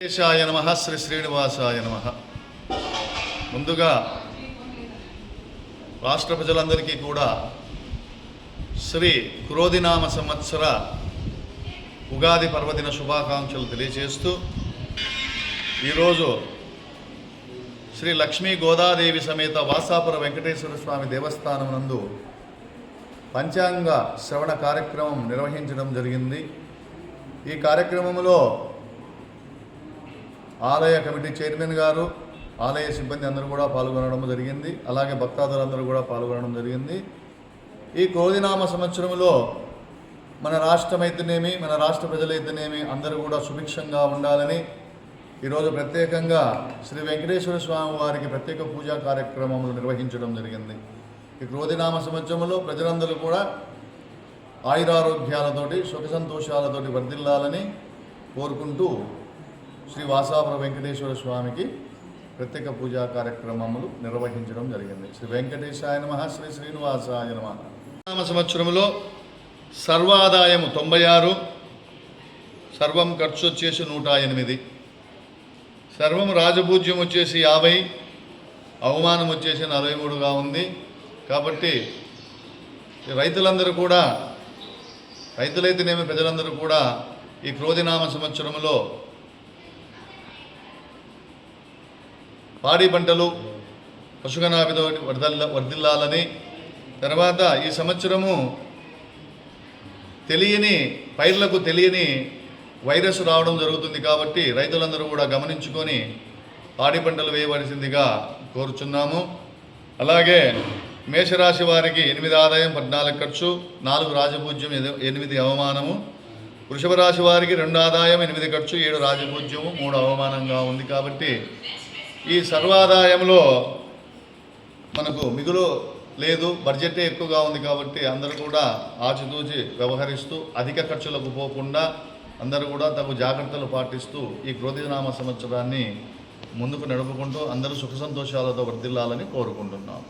వెంకటేశాయ నమ శ్రీ శ్రీనివాసాయ నమ. ముందుగా రాష్ట్ర ప్రజలందరికీ కూడా శ్రీ క్రోధినామ సంవత్సర ఉగాది పర్వదిన శుభాకాంక్షలు తెలియజేస్తూ ఈరోజు శ్రీ లక్ష్మీ గోదాదేవి సమేత వాసాపుర వెంకటేశ్వర స్వామి దేవస్థానం నందు పంచాంగ శ్రవణ కార్యక్రమం నిర్వహించడం జరిగింది. ఈ కార్యక్రమంలో ఆలయ కమిటీ చైర్మన్ గారు ఆలయ సిబ్బంది అందరూ కూడా పాల్గొనడం జరిగింది. అలాగే భక్తాదులందరూ కూడా పాల్గొనడం జరిగింది. ఈ కోదినామ సంవత్సరంలో మన రాష్ట్రమైతేనేమి మన రాష్ట్ర ప్రజలైతేనేమి అందరూ కూడా సుభిక్షంగా ఉండాలని ఈరోజు ప్రత్యేకంగా శ్రీ వెంకటేశ్వర స్వామి వారికి ప్రత్యేక పూజా కార్యక్రమములు నిర్వహించడం జరిగింది. ఈ క్రోధినామ సంవత్సరంలో ప్రజలందరూ కూడా ఆయురారోగ్యాలతోటి సుఖ సంతోషాలతోటి వర్ధిల్లాలని కోరుకుంటూ శ్రీ వాసాపుర వెంకటేశ్వర స్వామికి ప్రత్యేక పూజా కార్యక్రమములు నిర్వహించడం జరిగింది. శ్రీ వెంకటేశాయ నమ శ్రీ శ్రీనివాసాయ నమ. నామ సంవత్సరంలో సర్వాదాయము తొంభై ఆరు సర్వం ఖర్చు వచ్చేసి నూట ఎనిమిది సర్వం రాజపూజ్యం వచ్చేసి యాభై అవమానం వచ్చేసి నలభై మూడుగా ఉంది. కాబట్టి రైతులందరూ కూడా రైతులైతేనేమి ప్రజలందరూ కూడా ఈ క్రోధినామ సంవత్సరంలో పాడి పంటలు పశుగనాభితో వర్ధల్ల వర్ధిల్లాలని తర్వాత ఈ సంవత్సరము తెలియని పైర్లకు తెలియని వైరస్ రావడం జరుగుతుంది కాబట్టి రైతులందరూ కూడా గమనించుకొని పాడి పంటలు వేయవలసిందిగా కోరుచున్నాము. అలాగే మేషరాశి వారికి ఎనిమిది ఆదాయం పద్నాలుగు ఖర్చు నాలుగు రాజపూజ్యం ఎనిమిది అవమానము. వృషభ రాశి వారికి రెండు ఆదాయం ఎనిమిది ఖర్చు ఏడు రాజపూజ్యము మూడు అవమానంగా ఉంది కాబట్టి ఈ సర్వాదాయంలో మనకు మిగులు లేదు బడ్జెటే ఎక్కువగా ఉంది కాబట్టి అందరూ కూడా ఆచితూచి వ్యవహరిస్తూ అధిక ఖర్చులకు పోకుండా అందరూ కూడా తగు జాగ్రత్తలు పాటిస్తూ ఈ క్రోధినామ సంవత్సరాన్ని ముందుకు నడుపుకుంటూ అందరూ సుఖ సంతోషాలతో వర్దిల్లాలని కోరుకుంటున్నాం.